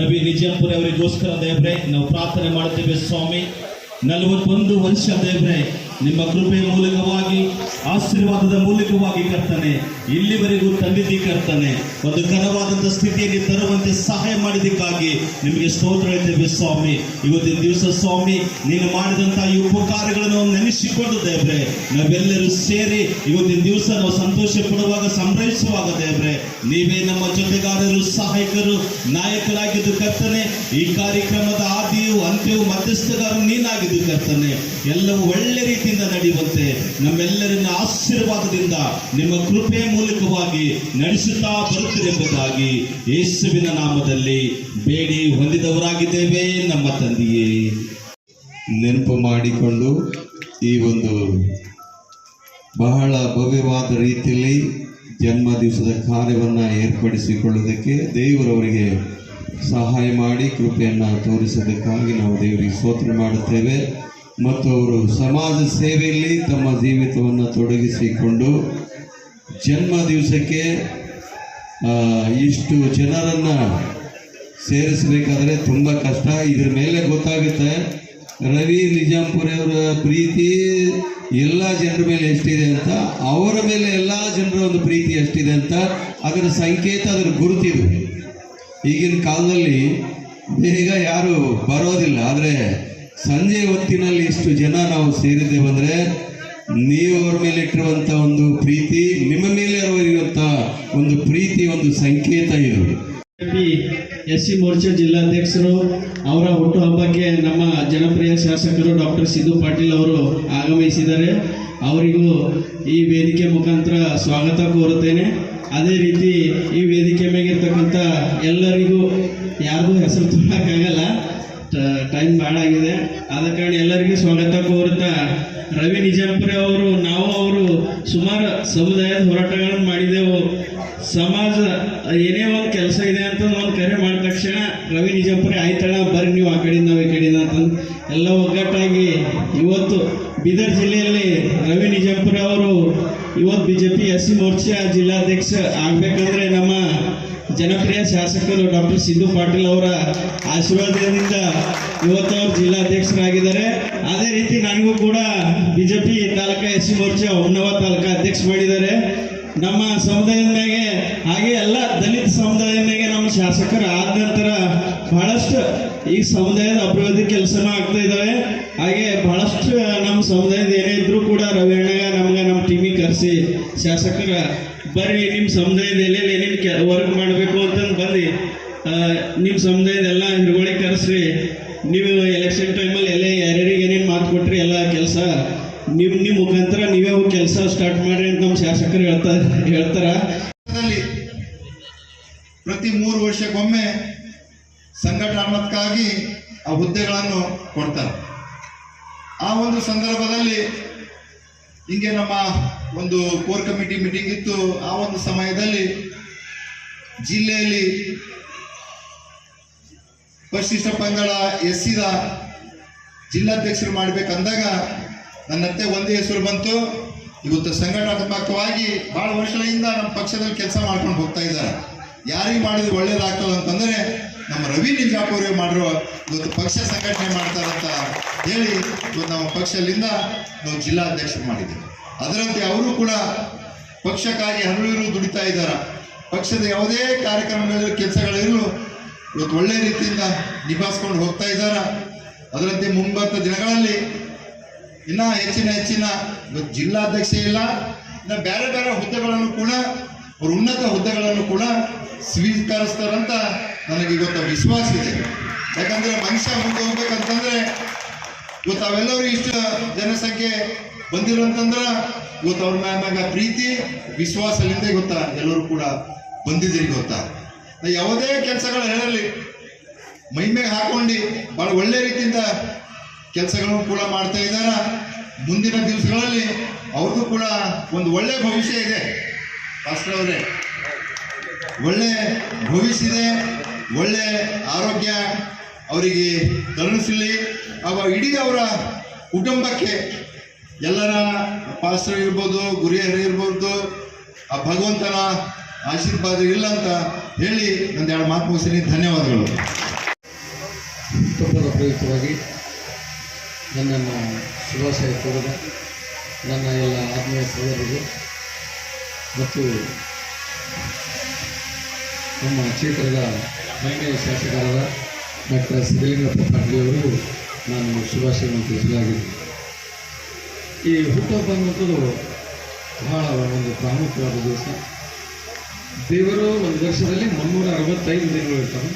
ರವಿ ನಿಜಾಪುರ ಅವರಿಗೋಸ್ಕರ ದೇವ್ರೆ ನಾವು ಪ್ರಾರ್ಥನೆ ಮಾಡುತ್ತೇವೆ ಸ್ವಾಮಿ. ನಲವತ್ತೊಂದು ವರ್ಷ ದೇವ್ರೆ ನಿಮ್ಮ ಕೃಪೆಯ ಮೂಲಕವಾಗಿ, ಆಶೀರ್ವಾದದ ಮೂಲಕವಾಗಿ ಕರ್ತನೆ, ಇಲ್ಲಿವರೆಗೂ ತಂದಿದ್ದಿ ಕರ್ತನೆ, ಒಂದು ಘನವಾದಂಥ ಸ್ಥಿತಿಯಲ್ಲಿ ತರುವಂತೆ ಸಹಾಯ ಮಾಡಿದ್ದಕ್ಕಾಗಿ ನಿಮಗೆ ಸ್ತೋತ್ರ ಹೇಳ್ತೇವೆ ಸ್ವಾಮಿ. ಇವತ್ತಿನ ದಿವಸ ಸ್ವಾಮಿ, ನೀನು ಮಾಡಿದಂತಹ ಈ ಉಪಕಾರಗಳನ್ನು ನೆನೆಸಿಕೊಂಡು ದೇವ್ರೆ, ನಾವೆಲ್ಲರೂ ಸೇರಿ ಇವತ್ತಿನ ದಿವಸ ನಾವು ಸಂತೋಷ ಪಡುವಾಗ ಸಂಭ್ರಮಿಸುವಾಗ ದೇವ್ರೆ, ನೀವೇ ನಮ್ಮ ಜೊತೆಗಾರರು, ಸಹಾಯಕರು, ನಾಯಕರಾಗಿದ್ದು ಕರ್ತನೆ, ಈ ಕಾರ್ಯಕ್ರಮದ ಆದಿಯು ಅಂತ್ಯವು ಮಧ್ಯಸ್ಥಗಾರರು ನೀನಾಗಿದ್ದು ಕರ್ತನೆ. ಎಲ್ಲವೂ ಒಳ್ಳೆ ರೀತಿಯಿಂದ ನಡೆಯುವಂತೆ ನಮ್ಮೆಲ್ಲರನ್ನ ಆಶೀರ್ವಾದದಿಂದ ನಿಮ್ಮ ಕೃಪೆ ಮೂಲಕವಾಗಿ ನಡೆಸುತ್ತಾ ಬರುತ್ತಿರೆಂಬುದಾಗಿ ಯೇಸುವಿನ ನಾಮದಲ್ಲಿ ಬೇಡಿ ಹೊಂದಿದವರಾಗಿದ್ದೇವೆ ನಮ್ಮ ತಂದೆಯೇ. ನೆನಪು ಮಾಡಿಕೊಂಡು ಈ ಒಂದು ಬಹಳ ಭವ್ಯವಾದ ರೀತಿಯಲ್ಲಿ ಜನ್ಮ ದಿವಸದ ಕಾರ್ಯವನ್ನು ಏರ್ಪಡಿಸಿಕೊಳ್ಳುವುದಕ್ಕೆ ದೇವರವರಿಗೆ ಸಹಾಯ ಮಾಡಿ ಕೃಪೆಯನ್ನು ತೋರಿಸೋದಕ್ಕಾಗಿ ನಾವು ದೇವರಿಗೆ ಸ್ತೋತ್ರ ಮಾಡುತ್ತೇವೆ. ಮತ್ತು ಅವರು ಸಮಾಜ ಸೇವೆಯಲ್ಲಿ ತಮ್ಮ ಜೀವಿತವನ್ನು ತೊಡಗಿಸಿಕೊಂಡು ಜನ್ಮ ದಿವಸಕ್ಕೆ ಇಷ್ಟು ಜನರನ್ನು ಸೇರಿಸಬೇಕಾದ್ರೆ ತುಂಬ ಕಷ್ಟ. ಇದ್ರ ಮೇಲೆ ಗೊತ್ತಾಗುತ್ತೆ, ರವಿ ನಿಜಾಂಪುರ ಅವರ ಪ್ರೀತಿ ಎಲ್ಲ ಜನರ ಮೇಲೆ ಎಷ್ಟಿದೆ ಅಂತ, ಅವರ ಮೇಲೆ ಎಲ್ಲ ಜನರ ಒಂದು ಪ್ರೀತಿ ಎಷ್ಟಿದೆ ಅಂತ ಅದರ ಸಂಕೇತ, ಅದರ ಗುರುತಿದೆ ಈಗಿನ ಕಾಲದಲ್ಲಿ ಬೇಗ ಯಾರು ಬರೋದಿಲ್ಲ, ಆದರೆ ಸಂಜೆ ಹೊತ್ತಿನಲ್ಲಿ ಇಷ್ಟು ಜನ ನಾವು ಸೇರಿದ್ದೇವೆಂದರೆ ನೀವು ಅವರ ಮೇಲೆ ಇಟ್ಟಿರುವಂಥ ಒಂದು ಪ್ರೀತಿ, ನಿಮ್ಮ ಮೇಲೆ ಇರುವಂತ ಒಂದು ಪ್ರೀತಿ, ಒಂದು ಸಂಕೇತ ಇದು. ಎಸ್ ಸಿ ಮೋರ್ಚಾ ಜಿಲ್ಲಾಧ್ಯಕ್ಷರು, ಅವರ ಹುಟ್ಟುಹಬ್ಬಕ್ಕೆ ನಮ್ಮ ಜನಪ್ರಿಯ ಶಾಸಕರು ಡಾಕ್ಟರ್ ಸಿದ್ದು ಪಾಟೀಲ್ ಅವರು ಆಗಮಿಸಿದ್ದಾರೆ. ಅವರಿಗೂ ಈ ವೇದಿಕೆ ಮುಖಾಂತರ ಸ್ವಾಗತ ಕೋರುತ್ತೇನೆ. ಅದೇ ರೀತಿ ಈ ವೇದಿಕೆ ಮೇಗಿರ್ತಕ್ಕಂಥ ಎಲ್ಲರಿಗೂ ಯಾರಿಗೂ ಹೆಸರು ತುಂಬಕ್ಕಾಗಲ್ಲ ಟೈಮ್ ಭಾಳ ಆಗಿದೆ? ಆದ ಕಾರಣ ಎಲ್ಲರಿಗೂ ಸ್ವಾಗತ ಕೋರುತ್ತಾ, ರವಿ ನಿಜಾಪುರಿ ಅವರು, ನಾವು ಅವರು ಸುಮಾರು ಸಮುದಾಯದ ಹೋರಾಟಗಳನ್ನು ಮಾಡಿದೆವು. ಸಮಾಜ ಏನೇ ಒಂದು ಕೆಲಸ ಇದೆ ಅಂತ ಒಂದು ಕರೆ ಮಾಡಿದ ತಕ್ಷಣ ರವಿ ನಿಜಾಪುರಿ, ಆಯ್ತಳ, ಬರ್ರಿ ನೀವು ಆ ಕಡೆಯಿಂದ, ನಾವು ಈ ಕಡೆಯಿಂದ ಅಂತಂದು ಎಲ್ಲ ಒಗ್ಗಟ್ಟಾಗಿ ಇವತ್ತು ಬೀದರ್ ಜಿಲ್ಲೆಯಲ್ಲಿ ರವಿ ನಿಜಾಂಪುರ ಅವರು ಇವತ್ತು B J P S C Morcha ಜಿಲ್ಲಾಧ್ಯಕ್ಷ ಆಗಬೇಕಂದ್ರೆ ನಮ್ಮ ಜನಪ್ರಿಯ ಶಾಸಕರು ಡಾಕ್ಟರ್ ಸಿದ್ದು ಪಾಟೀಲ್ ಅವರ ಆಶೀರ್ವಾದದಿಂದ ಇವತ್ತು ಅವರು ಜಿಲ್ಲಾಧ್ಯಕ್ಷರಾಗಿದ್ದಾರೆ. ಅದೇ ರೀತಿ ನನಗೂ ಕೂಡ B J P taluka S C Morcha ಉನ್ನವ ತಾಲೂಕಾ ಅಧ್ಯಕ್ಷ ಮಾಡಿದ್ದಾರೆ. ನಮ್ಮ ಸಮುದಾಯದ ಮ್ಯಾಗೆ, ಹಾಗೆ ಎಲ್ಲ ದಲಿತ ಸಮುದಾಯದ ಮ್ಯಾಗೆ ನಮ್ಮ ಶಾಸಕರು ಆದ ನಂತರ ಬಹಳಷ್ಟು ಈ ಸಮುದಾಯದ ಅಭಿವೃದ್ಧಿ ಕೆಲಸನೂ ಆಗ್ತಾ ಇದ್ದಾವೆ. ಹಾಗೆ ಬಹಳಷ್ಟು ನಮ್ಮ ಸಮುದಾಯದ ಏನೇ ಇದ್ರೂ ಕೂಡ ರವಿ ಅಣ್ಣಗ ನಮ್ಗೆ ನಮ್ಮ ಟೀಮಿಗೆ ಕರೆಸಿ ಶಾಸಕರ ಬರ್ರಿ ನಿಮ್ಮ ಸಮುದಾಯದ ಎಲ್ಲೆಲ್ಲಿ ಏನೇನು ಕೆ ವರ್ಕ್ ಮಾಡಬೇಕು ಅಂತಂದು ಬಂದು ನಿಮ್ಮ ಸಮುದಾಯದ ಎಲ್ಲ ಹಿರುಗಳಿಗೆ ಕರೆಸ್ರಿ. ನೀವು ಎಲೆಕ್ಷನ್ ಟೈಮಲ್ಲಿ ಎಲ್ಲ ಯಾರ್ಯಾರಿಗೆ ಏನೇನು ಮಾತು ಕೊಟ್ರಿ, ಎಲ್ಲ ಕೆಲಸ ನಿಮ್ಮ ನಿಮ್ಮ ಮುಖಾಂತರ ನೀವೇ ಹೋಗಿ ಕೆಲಸ ಸ್ಟಾರ್ಟ್ ಮಾಡ್ರಿ ಅಂತ ನಮ್ಮ ಶಾಸಕರು ಹೇಳ್ತಾ ಹೇಳ್ತಾರ. ಪ್ರತಿ ಮೂರು ವರ್ಷಕ್ಕೊಮ್ಮೆ ಸಂಘಟನಾತ್ಮಕವಾಗಿ ಆ ಹುದ್ದೆಗಳನ್ನು ಕೊಡ್ತಾರೆ. ಆ ಒಂದು ಸಂದರ್ಭದಲ್ಲಿ ಹಿಂಗೆ ನಮ್ಮ ಒಂದು ಕೋರ್ ಕಮಿಟಿ ಮೀಟಿಂಗ್ ಇತ್ತು. ಆ ಒಂದು ಸಮಯದಲ್ಲಿ ಜಿಲ್ಲೆಯಲ್ಲಿ ಪರಿಶಿಷ್ಟ ಪಂಗಡ ಎಸ್ಸಿದ ಜಿಲ್ಲಾಧ್ಯಕ್ಷರು ಮಾಡ್ಬೇಕಂದಾಗ ನನ್ನತ್ತೆ ಒಂದೇ ಹೆಸರು ಬಂತು. ಇವತ್ತು ಸಂಘಟನಾತ್ಮಕವಾಗಿ ಭಾಳ ವರ್ಷಗಳಿಂದ ನಮ್ಮ ಪಕ್ಷದಲ್ಲಿ ಕೆಲಸ ಮಾಡ್ಕೊಂಡು ಹೋಗ್ತಾ ಇದ್ದಾರೆ. ಯಾರಿಗೆ ಮಾಡಿದ್ರೆ ಒಳ್ಳೇದಾಗ್ತದೆ ಅಂತಂದ್ರೆ ನಮ್ಮ ರವಿ ನಿಜಾಪುರ ಮಾಡಿರೋ, ಇವತ್ತು ಪಕ್ಷ ಸಂಘಟನೆ ಮಾಡ್ತಾರಂತ ಹೇಳಿ ಇವತ್ತು ನಮ್ಮ ಪಕ್ಷದಿಂದ ನಾವು ಜಿಲ್ಲಾಧ್ಯಕ್ಷರು ಮಾಡಿದ್ದೀವಿ. ಅದರಂತೆ ಅವರು ಕೂಡ ಪಕ್ಷಕ್ಕಾಗಿ ಹರಳಿರು ದುಡಿತಾ ಇದ್ದಾರೆ. ಪಕ್ಷದ ಯಾವುದೇ ಕಾರ್ಯಕ್ರಮಗಳಿರೋ ಕೆಲಸಗಳಿರಲು ಇವತ್ತು ಒಳ್ಳೆ ರೀತಿಯಿಂದ ನಿಭಾಯಿಸ್ಕೊಂಡು ಹೋಗ್ತಾ ಇದ್ದಾರೆ. ಅದರಂತೆ ಮುಂಬತ್ತ ದಿನಗಳಲ್ಲಿ ಇನ್ನ ಹೆಚ್ಚಿನ ಹೆಚ್ಚಿನ ಇವತ್ತು ಜಿಲ್ಲಾಧ್ಯಕ್ಷ ಇಲ್ಲ, ಇನ್ನು ಬೇರೆ ಬೇರೆ ಹುದ್ದೆಗಳನ್ನು ಕೂಡ, ಅವ್ರ ಉನ್ನತ ಹುದ್ದೆಗಳನ್ನು ಕೂಡ ಸ್ವೀಕರಿಸ್ತಾರಂತ ನನಗೆ ಇವತ್ತು ವಿಶ್ವಾಸ ಇದೆ. ಯಾಕಂದ್ರೆ ಮನುಷ್ಯ ಮುಂದೆ ಹೋಗ್ಬೇಕಂತಂದ್ರೆ ಇವತ್ತು ಅವೆಲ್ಲರೂ ಇಷ್ಟು ಜನಸಂಖ್ಯೆ ಬಂದಿರೋಂತಂದ್ರ ಇವತ್ತು ಅವ್ರ ಮ್ಯಾಗ ಪ್ರೀತಿ, ವಿಶ್ವಾಸದಿಂದ ಗೊತ್ತಾ ಎಲ್ಲರೂ ಕೂಡ ಬಂದಿದ್ದೀರಿ ಗೊತ್ತಾ? ಯಾವುದೇ ಕೆಲಸಗಳು ಹೇಳಲಿ. ಮೈಮೇಗೆ ಹಾಕೊಂಡು ಭಾಳ ಒಳ್ಳೆ ರೀತಿಯಿಂದ ಕೆಲಸಗಳನ್ನು ಕೂಡ ಮಾಡ್ತಾ ಇದ್ದಾರ ಮುಂದಿನ ದಿವಸಗಳಲ್ಲಿ ಅವ್ರಿಗೂ ಕೂಡ ಒಂದು ಒಳ್ಳೆ ಭವಿಷ್ಯ ಇದೆ. ಪಾಸ್ಟರ್ ಒಳ್ಳೆ ಭವಿಷ್ಯ ಇದೆ ಒಳ್ಳೆ ಆರೋಗ್ಯ ಅವರಿಗೆ ತರಿಸಲಿ ಅವ ಇಡೀ ಅವರ ಕುಟುಂಬಕ್ಕೆ ಎಲ್ಲರ ಪಾಸ್ಟರ್ ಇರ್ಬೋದು, ಗುರಿಯರು ಇರ್ಬೋದು, ಆ ಭಗವಂತನ ಆಶೀರ್ವಾದ ಇಲ್ಲ ಅಂತ ಹೇಳಿ ಒಂದೆರಡು ಮಾತು ಮುಗಿಸ್ತೀನಿ. ಧನ್ಯವಾದಗಳು. ಕುಟುಂಬದ ಪ್ರಯುಕ್ತವಾಗಿ ನನ್ನನ್ನು ಶುಭಾಶಯ ಕೋರಿದ ನನ್ನ ಎಲ್ಲ ಆತ್ಮೀಯ ಸಹೋದರರು ಮತ್ತು ನಮ್ಮ ಕ್ಷೇತ್ರದ ಮಾನ್ಯ ಶಾಸಕರಾದ ಡಾಕ್ಟರ್ ಸಿದ್ದಲಿಂಗಪ್ಪ ಪಾಟೀಲಿಯವರಿಗೂ ನಾನು ಶುಭಾಶಯವನ್ನು ತಿಳಿಸಲಾಗಿದೆ. ಈ ಹುಟ್ಟುಹಬ್ಬ ಅನ್ನುವಂಥದ್ದು ಬಹಳ ಒಂದು ಪ್ರಾಮುಖ್ಯವಾದ ದಿವಸ. ದೇವರು ಒಂದು ವರ್ಷದಲ್ಲಿ ಮುನ್ನೂರ ಅರವತ್ತೈದು ದಿನಗಳು ಇರ್ತಾವೆ.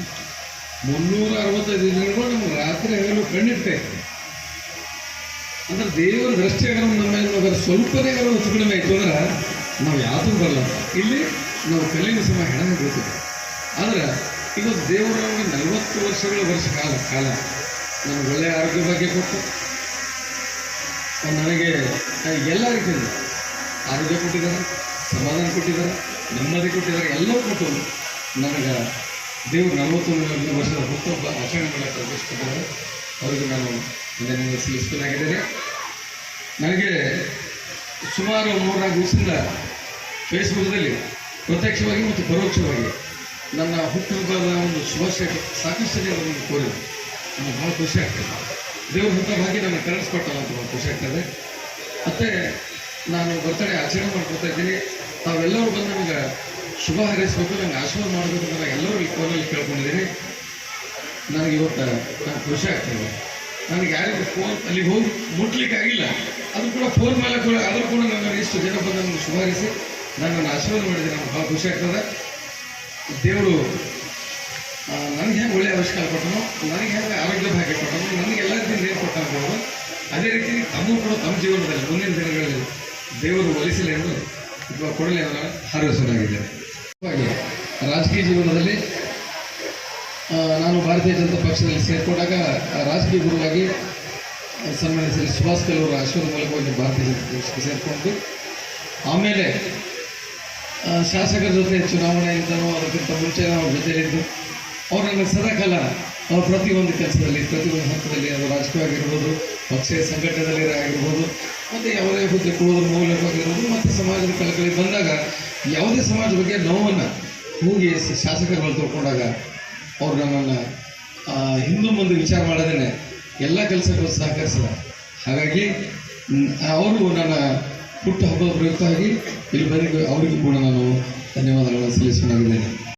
ಮುನ್ನೂರ ಅರವತ್ತೈದು ದಿನಗಳು ನಮ್ಗೆ ರಾತ್ರಿ ಹಗಲು ಕಣ್ಣಿಡ್ತಾ ಇರ್ತದೆ ಅಂದ್ರೆ ದೇವರ ದೃಷ್ಟಿಯಾಗ ನಮ್ಮ ಮೇಲೆ ಸ್ವಲ್ಪನೇ ಕಡಿಮೆ ಆಯಿತು ಅಂದ್ರೆ ನಾವು ಯಾವುದೂ ಬರಲ್ಲ. ಇಲ್ಲಿ ನಾವು ಕಲ್ಲಿನ ಸಮಯ ಹೆಣ ಬೀಳ್ತೀವಿ ಆದ್ರೆ, ಇದು ದೇವರು ನಮಗೆ ನಲವತ್ತು ವರ್ಷಗಳ ವರ್ಷ ಕಾಲ ಕಾಲ. ನನಗೆ ಒಳ್ಳೆಯ ಆರೋಗ್ಯ ಬಗ್ಗೆ ಕೊಟ್ಟು. ನನಗೆ ಎಲ್ಲ ರೀತಿಯಿಂದ ಆರೋಗ್ಯ ಕೊಟ್ಟಿದ್ದಾರೆ, ಸಮಾಧಾನ ಕೊಟ್ಟಿದ್ದಾರೆ, ನೆಮ್ಮದಿ ಕೊಟ್ಟಿದ್ದಾರೆ, ಎಲ್ಲವೂ ಕೊಟ್ಟು. ನನಗೆ ದೇವರು ನಲವತ್ತೊಂದು ವರ್ಷದ ಹುಟ್ಟುಹಬ್ಬ ಆಚರಣೆ ಮಾಡಕ್ಕೆ ಅವಕಾಶ ಅವರಿಗೆ ನಾನು ಧನ್ಯವಾದ ಸಲ್ಲಿಸಬೇಕಾಗಿದ್ದೇನೆ ನನಗೆ ಸುಮಾರು ಮೂರ್ನಾಲ್ಕು ದಿವಸದಿಂದ ಫೇಸ್ಬುಕ್ದಲ್ಲಿ ಪ್ರತ್ಯಕ್ಷವಾಗಿ ಮತ್ತು ಪರೋಕ್ಷವಾಗಿ ನನ್ನ ಹುಟ್ಟುಹಬ್ಬದ ಒಂದು ಶುಭಾಶಯ ಸಾಕಷ್ಟು ಜನ ನನಗೆ ಕೋರಿದೆ ನನಗೆ ಭಾಳ ಖುಷಿ ಆಗ್ತದೆ. ದೇವ್ರ ಹಾಕಿ ನನಗೆ ಕರೆಸ್ಕೊಟ್ಟಲ್ಲ ಅಂತ ಭಾಳ ಖುಷಿ ಆಗ್ತದೆ. ಮತ್ತು ನಾನು ಬರ್ತಡೇ ಆಚರಣೆ ಮಾಡ್ಕೊತಾ ಇದ್ದೀನಿ. ತಾವೆಲ್ಲರೂ ಬಂದು ನಮಗೆ ಶುಭ ಹರಿಸ್ಬೇಕು, ನನಗೆ ಆಶೀರ್ವಾದ ಮಾಡಬೇಕು ಅಂತ ಎಲ್ಲರೂ ಈ ಫೋನಲ್ಲಿ ಕೇಳ್ಕೊಂಡಿದ್ದೀನಿ. ನನಗೆ ಇವತ್ತು ನಾನು ಖುಷಿ ಆಗ್ತದೆ. ನನಗೆ ಯಾರಿಗೂ ಫೋನ್ ಅಲ್ಲಿ ಹೋಗಿ ಮುಟ್ಲಿಕ್ಕೆ ಆಗಿಲ್ಲ. ಅದು ಕೂಡ ಫೋನ್ ಮೇಲೆ ಕೂಡ, ಆದರೂ ಕೂಡ ನನ್ನ ಇಷ್ಟು ಜನ ಬಂದು ನನಗೆ ಶುಭ ಹರಿಸಿ, ನನ್ನನ್ನು ಆಶೀರ್ವಾದ ಮಾಡಿದರೆ ನಮ್ಗೆ ಭಾಳ ಖುಷಿ ಆಗ್ತದೆ. ದೇವರು ನನಗೆ ಹೆಂಗೆ ಒಳ್ಳೆಯ ಆವಿಷ್ಕಾರ ಕೊಟ್ಟನು, ನನಗೆ ಹೆಂಗೆ ಆರೋಗ್ಯ ಭಾಗ್ಯ ಕೊಟ್ಟನು, ನನಗೆ ಎಲ್ಲ ರೀತಿಯಿಂದ ಏನು ಕೊಟ್ಟ ಅದೇ ರೀತಿ ತಮ್ಮೂ ಕೂಡ ತಮ್ಮ ಜೀವನದಲ್ಲಿ ಮುಂದಿನ ದಿನಗಳಲ್ಲಿ ದೇವರು ಒಲಿಸಲಿ ಎಂದು ಕೊಡಲಿ ಅವರ ಹಾರೈಸಲಾಗಿದ್ದೇನೆ ಹಾಗೆ ರಾಜಕೀಯ ಜೀವನದಲ್ಲಿ ನಾನು ಭಾರತೀಯ ಜನತಾ ಪಕ್ಷದಲ್ಲಿ ಸೇರಿಕೊಂಡಾಗ ರಾಜಕೀಯ ಗುರುವಾಗಿ ಸನ್ಮಾನಿಸಿದ ಸುಭಾಷ್ ಕಲ್ಲೂರ ಆಶೀರ್ವಾದ ಮೂಲಕವಾಗಿ ಭಾರತೀಯ ಜನತಾ ಪಕ್ಷಕ್ಕೆ ಸೇರಿಕೊಂಡು, ಆಮೇಲೆ ಶಾಸಕರ ಜೊತೆ ಚುನಾವಣೆಯಿಂದನೂ ಅದಕ್ಕಿಂತ ಮುಂಚೆ ಅವ್ರ ಅವ್ರು ನನಗೆ ಸದಾಕಾಲ, ಅವ್ರ ಪ್ರತಿಯೊಂದು ಕೆಲಸದಲ್ಲಿ, ಪ್ರತಿಯೊಂದು ಹಂತದಲ್ಲಿ ಅದು ರಾಜಕೀಯವಾಗಿರ್ಬೋದು, ಪಕ್ಷೇ ಸಂಘಟನೆಯಲ್ಲಿ ಆಗಿರ್ಬೋದು ಮತ್ತು ಯಾವುದೇ ಹುದ್ದೆ ಕೊಡೋದ್ರ ಮೂಲಕವಾಗಿರ್ಬೋದು, ಮತ್ತು ಸಮಾಜದ ಕಳಕಳಿ ಬಂದಾಗ ಯಾವುದೇ ಸಮಾಜ ಬಗ್ಗೆ ನೋವನ್ನು ಹೋಗಿ ಶಾಸಕರುಗಳು ತಿಳ್ಕೊಂಡಾಗ ಅವ್ರು ನನ್ನನ್ನು ಹಿಂದೂ ಮುಂದೆ ವಿಚಾರ ಮಾಡದೇನೆ, ಎಲ್ಲ ಕೆಲಸಗಳು ಸಹಕರಿಸಿದ. ಹಾಗಾಗಿ ಅವರು ನನ್ನ ಹುಟ್ಟುಹಬ್ಬದ ಪ್ರಯುಕ್ತವಾಗಿ ಇಲ್ಲಿ ಬಂದಿದ್ದು ಅವರಿಗೂ ಕೂಡ ನಾನು ಧನ್ಯವಾದಗಳನ್ನು ಸಲ್ಲಿಸಬೇಕಾಗಿದ್ದೇನೆ